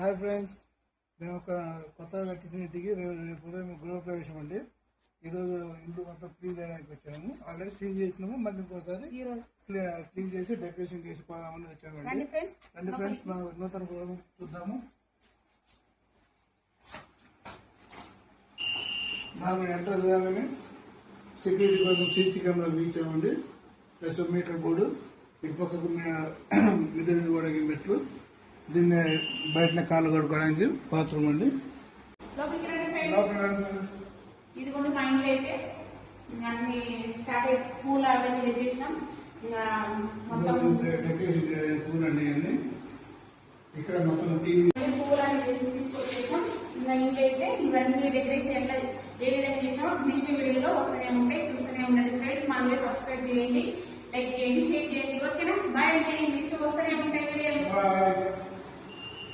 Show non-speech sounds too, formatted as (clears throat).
Hi friends మేము ఒక కొత్తగా కట్టించిన ఇంటికి రేపు ఉదయం గృహప్రవేశం అండి. ఈరోజు ఇల్లు మొత్తం క్లీన్ చేయడానికి వచ్చాము. ఆల్రెడీ క్లీన్ చేసినాము. మళ్ళీ ఇంకోసారి క్లీన్ చేసి డెకరేషన్ చేసి పోదామని వచ్చామండి. రండి ఫ్రెండ్స్. రండి ఫ్రెండ్స్ మనం నూతన గృహం చూద్దాము. నాకు ఎంటర్ చేయాలని సెక్యూరిటీ కోసం సీసీ కెమెరా బిగించామండి ప్లస్ మీటర్ బోర్డు. ఇటు పక్కకు (clears throat) మీద కూడా మెట్లు దీన్ని బయటనే కాళ్ళు కడుకోవడానికి బాత్రూమ్ అండి. లోపలికి రండి. ఫ్రెండ్స్ లోపల రండి. ఇది కూడా మా ఇంట్లో అయితే అన్ని స్టార్ట్ అయ్యి పూలు అవన్నీ తెచ్చేసినాం. ఇంకా మొత్తం డెకరేషన్ చేయడానికి పూలు అండి ఇవన్నీ ఇక్కడ మొత్తం టీవీ పూలు అన్ని తెచ్చి తీసుకొచ్చేసాం ఇంకా ఇంట్లో అయితే ఇవన్నీ డెకరేషన్ ఎట్లా ఏ విధంగా చేసినామో నెక్స్ట్ వీడియోలో వస్తూనే ఉంటాయి చూస్తూనే ఉండండి ఫ్రెండ్స్. మా వీడియో సబ్స్క్రైబ్ చేయండి లైక్ చేయండి షేర్ చేయండి. ఓకేనా? బాయ్ అండి. నెక్స్ట్ వస్తూనే ఉంటాయి వీడియోలు.